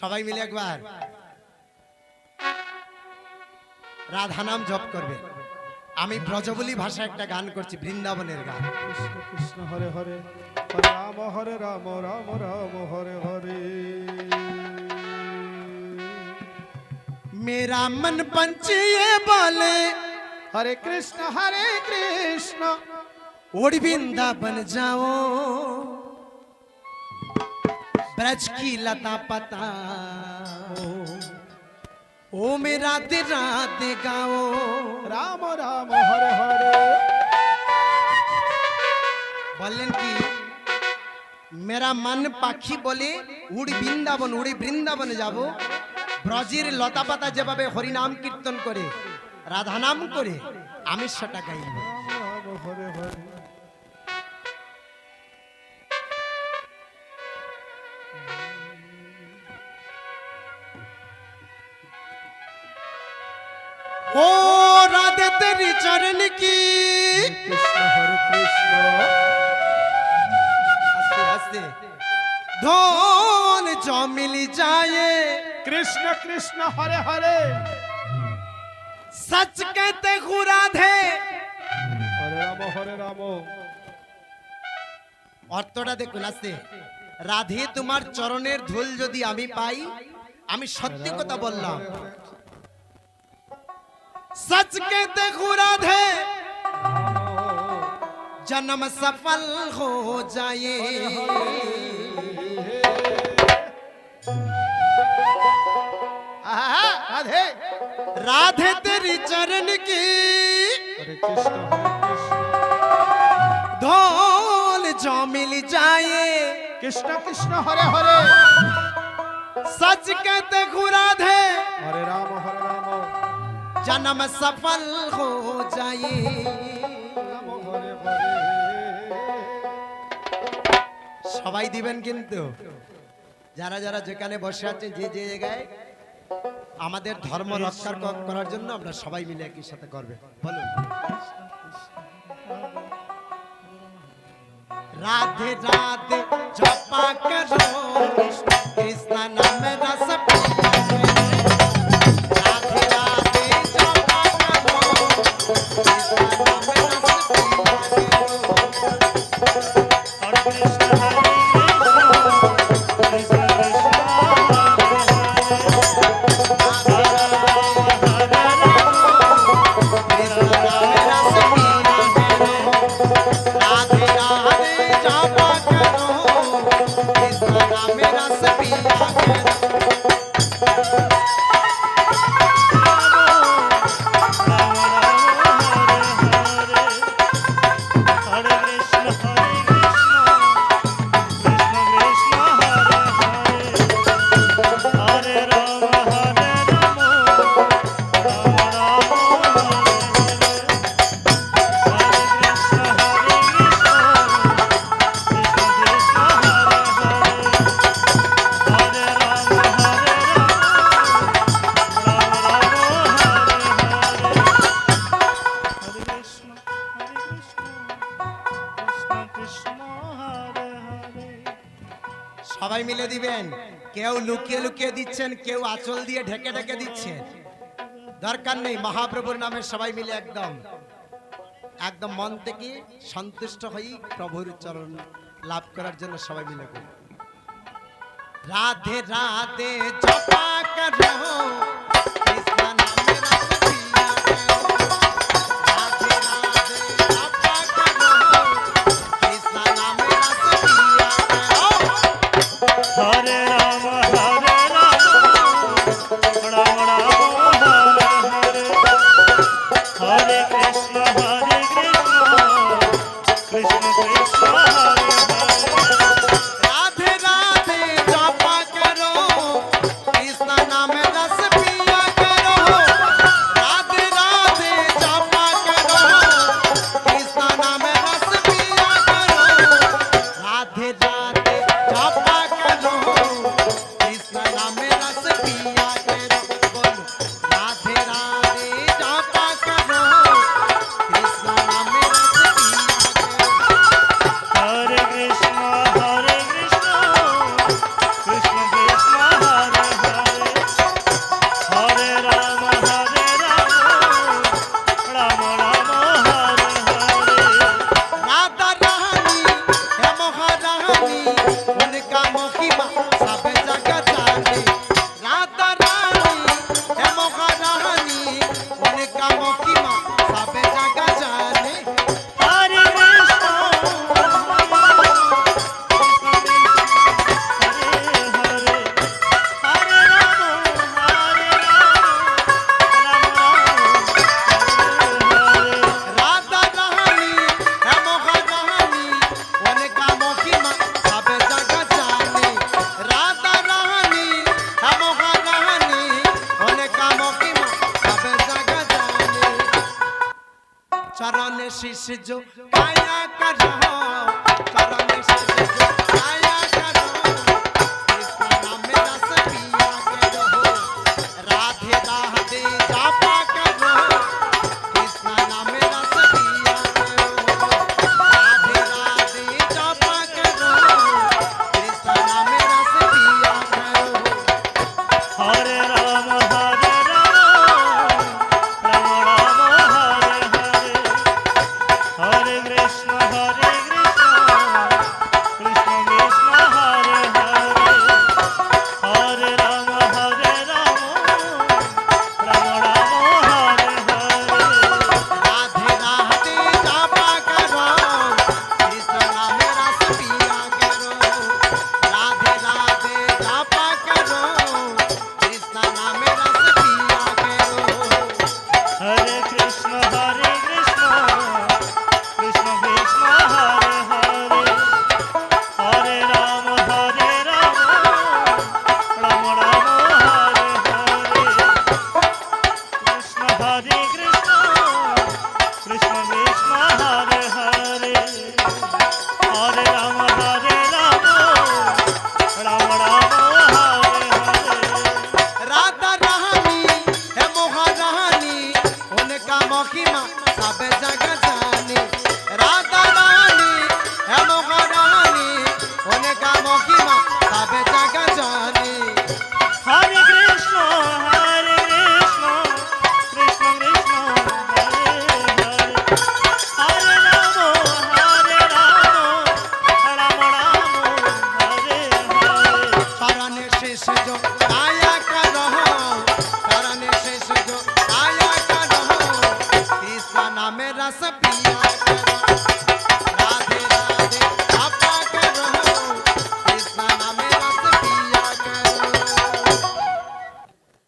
সবাই মিলে একবার। রাধা নাম জপ করবে। আমি ব্রজবলি ভাষায় একটা গান করছি বৃন্দাবনের গান। কৃষ্ণ কৃষ্ণ হরে হরে রাম হরে রাম রাম রাম হরে হরে। মেরা মন পঞ্চিয়ে বলে হরে কৃষ্ণ হরে কৃষ্ণ। ওড় বৃন্দাবন যাও। ब्रज की लता पता ओ मेरा राधे राधे गाओ রাম রাম হরে হরে বললেন কি মেরা মন পাখি বলে উড়ি বৃন্দাবন উড়ি বৃন্দাবনে যাব ব্রজের লতা পাতা যেভাবে হরিনাম কীর্তন করে রাধা নাম করে আমি সেটা গাইব রাম রাম হরে হরে ও রাধে তেরি চরণ কি কৃষ্ণ হরে কৃষ্ণ আস্তে আস্তে ধন জমিলি যায় কৃষ্ণ কৃষ্ণ হরে হরে সচ कहते हूँ রাধে হরে রাম হরে রাম অর্থটা দেখুন আস্তে রাধে তোমার চরণের ধুল যদি আমি পাই আমি সত্যি কথা বললাম सच के कहते खुराधे जन्म सफल हो जाए। राधे। राधे तेरी चरण की। धोल जो मिल जाए। कृष्ण कृष्ण हरे हरे। सच के कहते खुराधे हरे राम हरे जन्म सफल हो जाए রাম হরে হরে সবাই দিবেন কিন্তু যারা যারা যেখানে বসে আছেন যে যে জায়গায় আমাদের ধর্ম রক্ষা ক- করার জন্য আমরা সবাই মিলে একই সাথে করবে বলুন রাধে রাধে জপা করো দিবেন। কেউ লুকিয়ে লুকিয়ে দিচ্ছেন, কেউ আঁচল দিয়ে ঢেকে ঢেকে দিচ্ছেন। দরকার নেই, মহাপ্রভুর নামে সবাই মিলে একদম। একদম মন থেকে সন্তুষ্ট হই প্রভুর চরণ লাভ করার জন্য সবাই মিলে করি রাধে রাধে, জপা করো। চরণ শিশু কায়া কর চরণ শিশু কায়া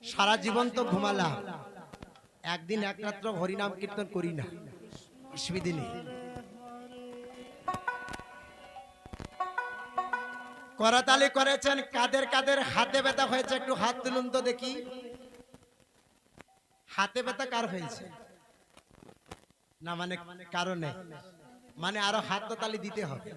সারা জীবন তো ঘুমালাম। একদিন এক রাত্র হরিনাম কীর্তন করি না। করতালি করেছেন, কাদের কাদের হাতে ব্যথা হয়েছে, একটু হাত তুলুন তো দেখি। হাতে ব্যথা কার হয়েছে? না মানে কারণে? মানে আরও হাত তালি দিতে হবে।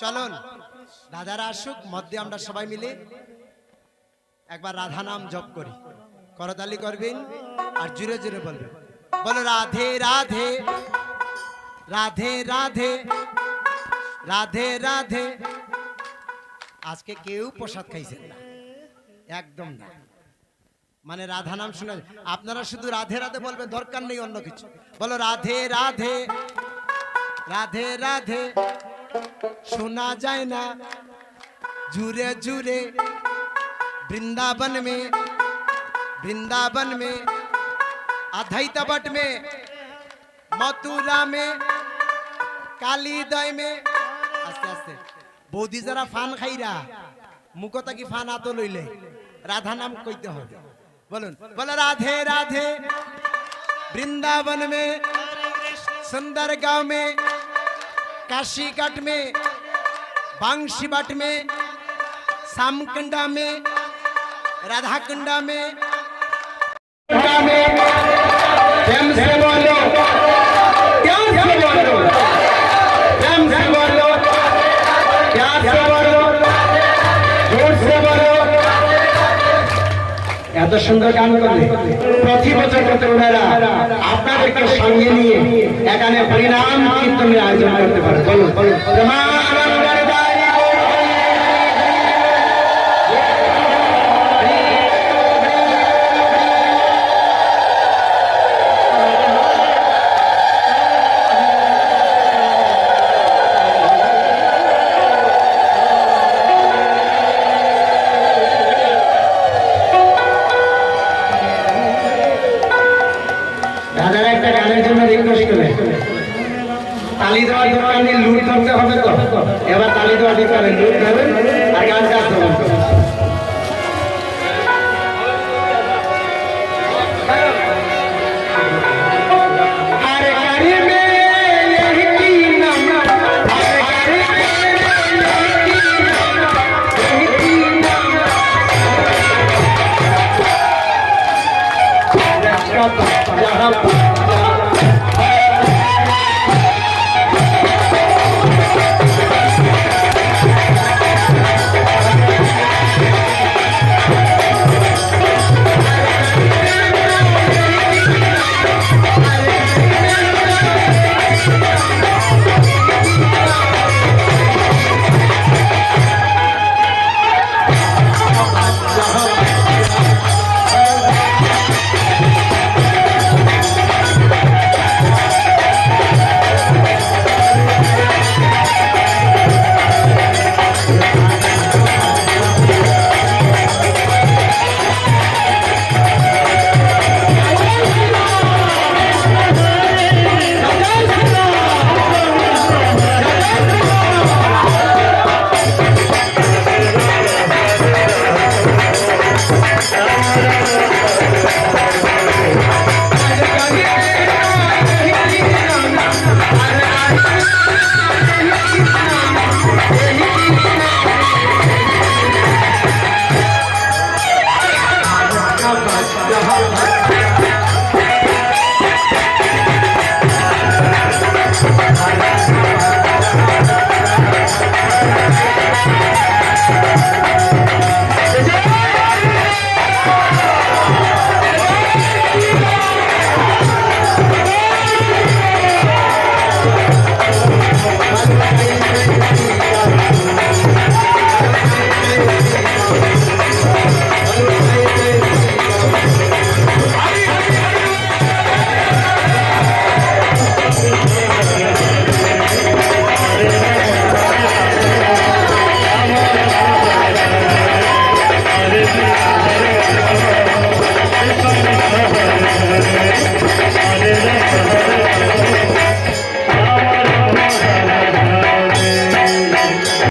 চলুন দাদারা আসুক, মধ্যে আমরা সবাই মিলে একবার রাধা নাম জপ করি। করতালি করবেন আর জুড়ে জুড়ে বলবেন। বলো, রাধে রাধে। রাধে রাধে। রাধে রাধে। আজকে কেউ প্রসাদ খাইছেন না। একদম না। মানে রাধা নাম শুনে আপনারা শুধু রাধে রাধে বলবেন, দরকার নেই অন্য কিছু। বলো, রাধে রাধে। রাধে রাধে। শোনা যায় না। জুড়ে জুড়ে বৃন্দাবন মে वृंदावन में अधैत बट में मथुरा में কালিদয় মে আস্তে আস্তে বৌদি যারা ফান খাইরা মুখতা কি ফান আতো লইলে রাধা নাম কইতে হবে বলুন বলে রাধে রাধে वृंदावन में सुंदर गांव में काशीघाट में बांशीबाट में सामकुंडा में राधाकुंडा में এত সুন্দর গান করলে প্রতি বছর কত ওনারা আপনাদেরকে সঙ্গে নিয়ে এখানে হরিনাম কীর্তনের আয়োজন করতে পারে বলুন। বলুন